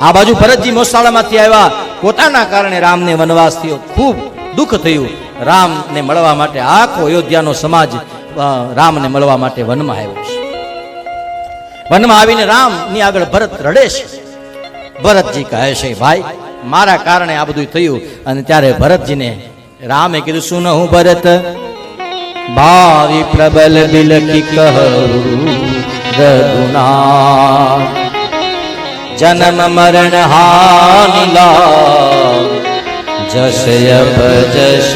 આ બાજુ ભરતજી મોસાળામાંથી આવ્યા. પોતાના કારણે રામને વનવાસ થયો. ખૂબ દુઃખ થયું રામને મળવા માટે. આખો અયોધ્યાનો સમાજ રામને મળવા માટે વનમાં આવ્યો છે. વનમાં આવીને રામની આગળ ભરત રડે છે. ભરતજી કહે છે, ભાઈ, મારા કારણે આ બધું થયું. અને ત્યારે ભરતજીને રામે કીધું, શું હું ભરત? ભાવી પ્રબલ બિલકી કહું રઘુના જન્મ મરણ હાનિ લાવ. જશ અપજશ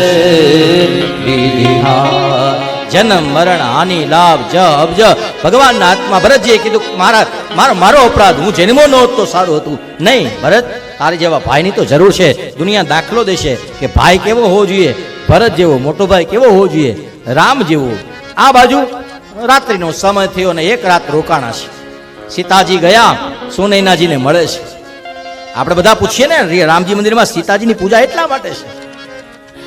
વિધિહા જન્મ મરણ હાનિ લાભ જ અબજ ભગવાનના હાથમાં ભરતજીએ કીધું, મારા, મારો મારો અપરાધ હું જન્મો ન તો સારું હતું. નહીં, ભરત, તારે જેવા ભાઈની તો જરૂર છે. દુનિયા દાખલો દેશે કે ભાઈ કેવો હોવો જોઈએ, ભરત જેવો, મોટો ભાઈ કેવો હોવો જોઈએ, રામ જેવો. આ બાજુ રાત્રિનો સમય થયો અને એક રાત રોકાણા છે સીતાજી ગયા, સોનૈનાજીને મળે છે. આપણે બધા પૂછીએ ને રામજી મંદિરમાં સીતાજીની પૂજા એટલા માટે છે?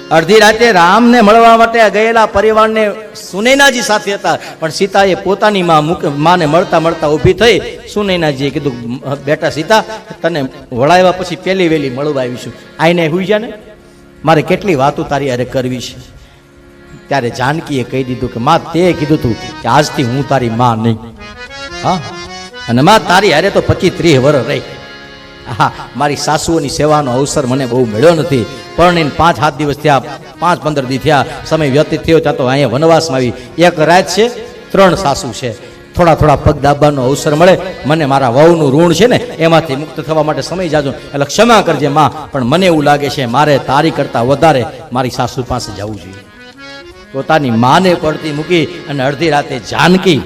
અડધી રાતે રામને મળવા માટે ગયેલા પરિવારને સુનૈનાજી સાથે હતા, પણ સીતાએ પોતાની માં માને મળતા મળતા ઊભી થઈ, સુનૈનાજીએ કીધું, "મ- બેટા સીતા, તને વળાવ્યા પછી પહેલી વહેલી મળવા આવીશું. આઈને હુઈ જા ને. મારે કેટલી વાતો તારી અરે કરવી છે. ત્યારે જાનકીએ કહી દીધું કે, માં, તે કીધું તું કે આજથી હું તારી માં નહીં. હા? અને માં, તારી હારે તો પચીસ ત્રીસ વર્ષ રહી. હા મારી સાસુઓની સેવાનો અવસર મને બહુ મળ્યો નથી. પણ એને પાંચ સાત દિવસ થયા, પાંચ પંદર દી થયા, સમય વ્યતીત થયો, ત્યાં તો અહીંયા વનવાસમાં આવી. એક રાત છે, ત્રણ સાસુ છે. થોડા થોડા પગ દાબવાનો અવસર મળે, મને મારા વહુનું ઋણ છે ને, એમાંથી મુક્ત થવા માટે સમય જાજો. એટલે ક્ષમા કરજે માં, પણ મને એવું લાગે છે, મારે તારી કરતાં વધારે મારી સાસુ પાસે જવું જોઈએ. પોતાની માને પડતી મૂકી અને અડધી રાતે જાનકી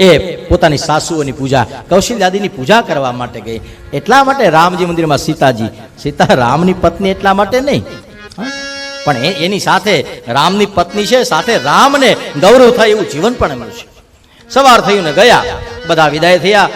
એ પોતાની સાસુઓની પૂજા કૌશલ્યાદીની પૂજા કરવા માટે ગઈ. એટલા માટે રામજી મંદિરમાં સીતાજી, સીતા રામની પત્ની એટલા માટે નહીં? પણ એ- એની સાથે રામની પત્ની છે, સાથે રામને ગૌરવ થાય એવું જીવન પણ મળ્યું સવાર થયું ને ગયા, બધા વિદાય થયા